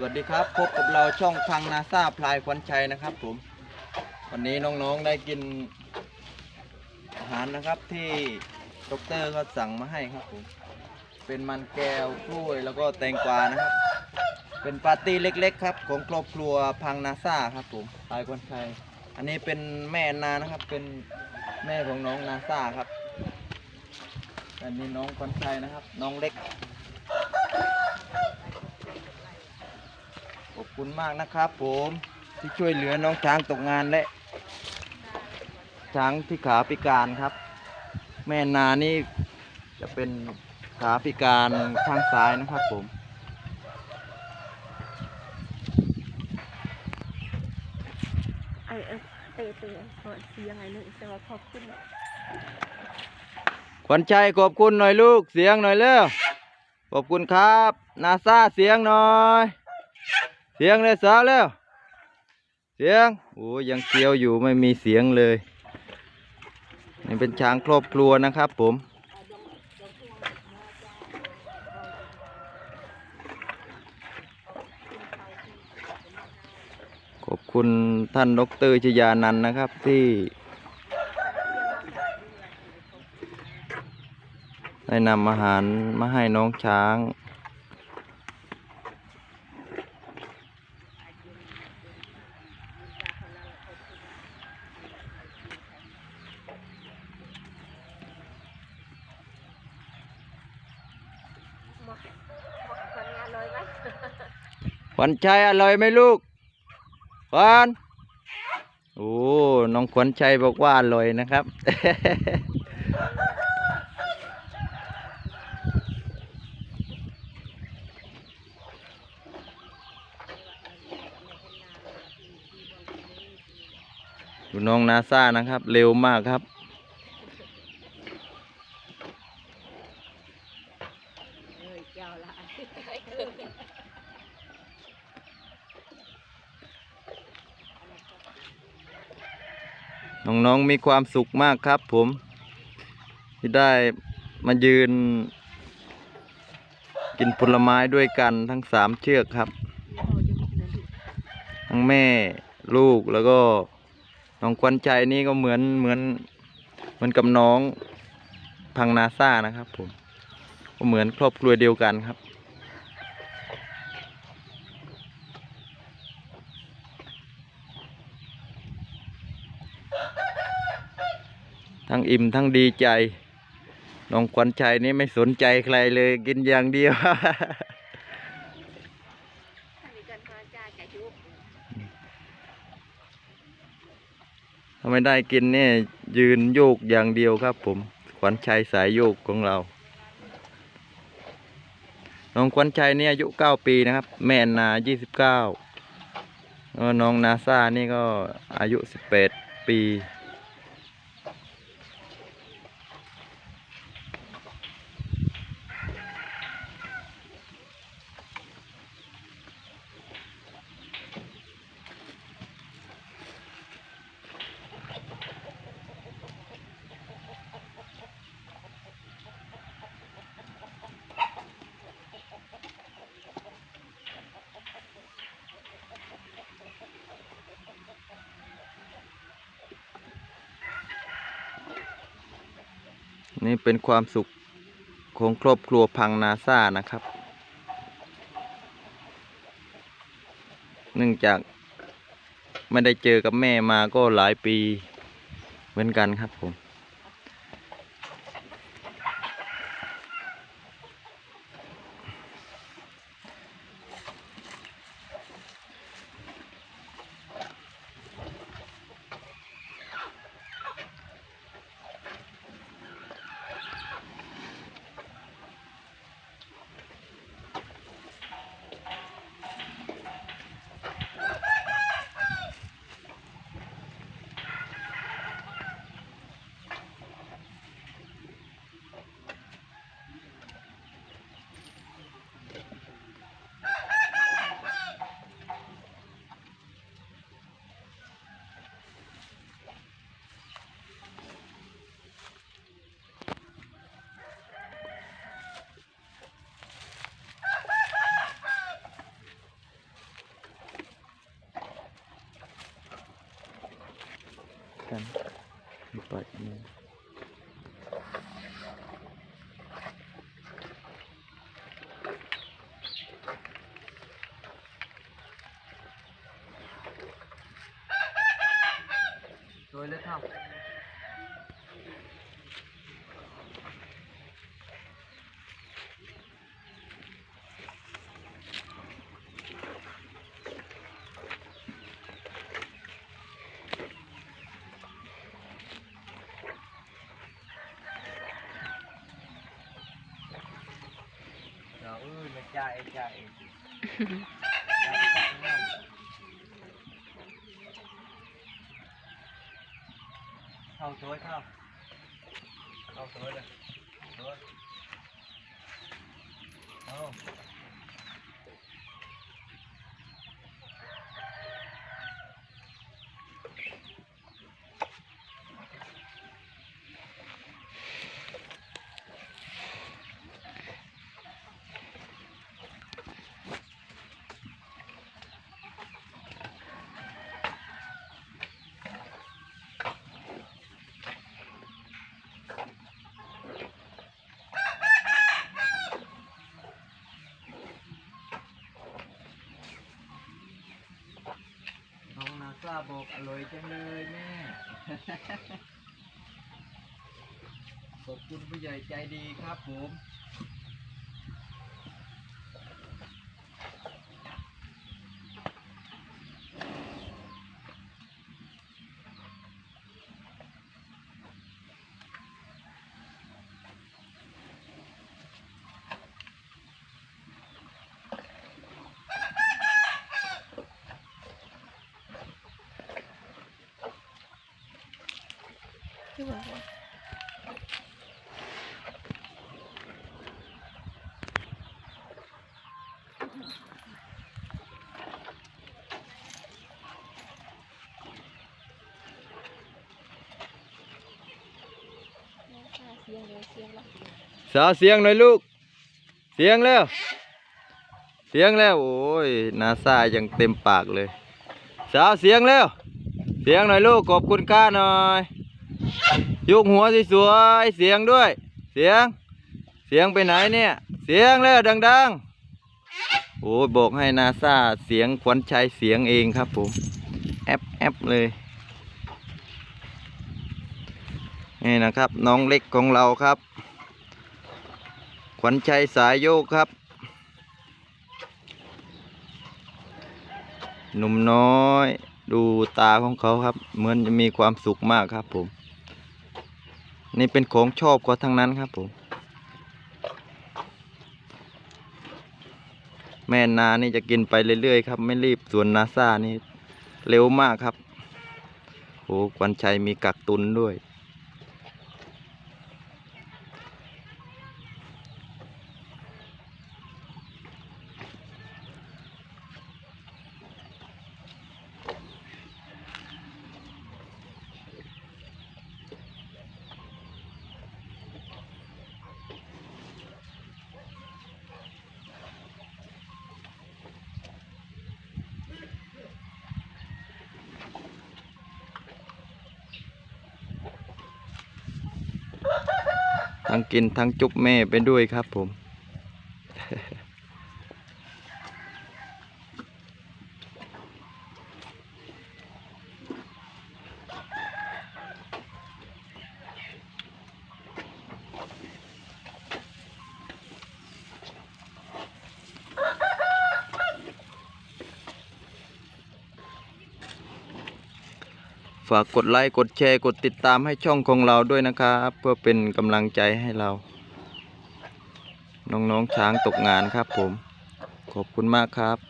สวัสดีครับ พบกับเราช่องพังนาซาพลายควันชัยนะครับ ผม วันนี้น้องๆได้กินอาหารนะครับที่ดอกเตอร์เขาสั่งมาให้ครับผม เป็นมันแก้วกล้วยแล้วก็แตงกวานะครับ เป็นปาร์ตี้เล็ก ๆ ครับ ของครอบครัวพังนาซาครับผมพลายควันชัย อันนี้เป็นแม่นานะครับ เป็นแม่ของน้องนาซาครับอันนี้น้องควันชัยนะครับ น้องเล็ก ขอบ คุณมากนะครับผมที่ช่วยเหลือน้องช้างตกงานและช้างที่ขาพิการครับ แม่นานี่จะเป็นขาพิการข้างซ้ายนะครับผมไอเออเตะเตะขอเสียงไงนึกแต่ว่าขอบคุณขวัญชัยขอบคุณหน่อยลูกเสียงหน่อยเร็วขอบคุณครับ นาซาเสียงหน่อย เสียงเลยสาวเร็วเสียงโอ้ยังเคี้ยวอยู่ไม่มีเสียงเลยนี่เป็นช้างครอบครัวนะครับผมขอบคุณท่านดกเตอรชยานันนะครับที่ได้นำอาหารมาให้น้องช้าง หมดหมดคนงานเลยไหม ขวัญชัยอร่อยไหมลูกขวัญโอ้น้องขวัญชัยบอกว่าอร่อยนะครับ ดูน้องนาซานะครับ เร็วมากครับ เอ้ยเจ้าละ น้องมีความสุขมากครับ ผมที่ได้มายืน กินผลไม้ด้วยกันทั้งสามเชือกครับ ทั้งแม่ลูกแล้วก็น้องควันใจนี่ก็เหมือนเหมือนเหมือนกับน้องพังนาซานะครับ ผมก็เหมือนครอบครัวเดียวกันครับ ทั้งอิ่มทั้งดีใจน้องขวัญชัยนี่ไม่สนใจใครเลยกินอย่างเดียวถ้าไม่ได้กินเนี่ยยืนโยกอย่างเดียวครับ ผมขวัญชัยสายโยกของเรา น้องขวัญชัยเนี่ยอายุเก้าปีนะครับ แม่นนายี่สิบเก้าน้องนาซานี่ก็อายุสิบแปดปี นี่เป็นความสุขของครอบครัวพังนาซานะครับ เนื่องจากไม่ได้เจอกับแม่มาก็หลายปีเหมือนกันครับผม กันปล่อยมือโดยเลยครับเรา เข้าสวยเข้าเข้าสวยเลยสวยเอา น้องนาซาบอกอร่อยจังเลยแม่ ขอบคุณผู้ใหญ่ใจดีครับผม อกว่าเสียงเลยเสียงละสาเสียงหน่อยลูก เสียงแล้ว เสียงแล้ว โอ้ยนาซายังเต็มปากเลย สาวเสียงแล้ว เสียงหน่อยลูก ขอบคุณค่าหน่อย ยกหัวสวยๆเสียงด้วย เสียง เสียงไปไหนเนี่ย เสียงแล้วดัง ๆ โอ้บอกให้นาซาเสียงขวัญชัยเสียงเองครับผม แอปแอปเลยนี่นะครับ น้องเล็กของเราครับ ขวัญชัยสายโยกครับ หนุ่มน้อย ดูตาของเขาครับ เหมือนจะมีความสุขมากครับผม นี่เป็นของชอบเขาทั้งนั้นครับผม แม่นานี่จะกินไปเรื่อยๆครับ ไม่รีบส่วนนาซานี่เร็วมากครับโอ้ขวัญชัยมีกักตุนด้วย ทั้งกินทั้งจุ๊บแม่ไปด้วยครับผม ฝากกดไลค์กดแชร์กดติดตามให้ช่องของเราด้วยนะครับ เพื่อเป็นกำลังใจให้เรา น้องๆช้างตกงานครับผม ขอบคุณมากครับ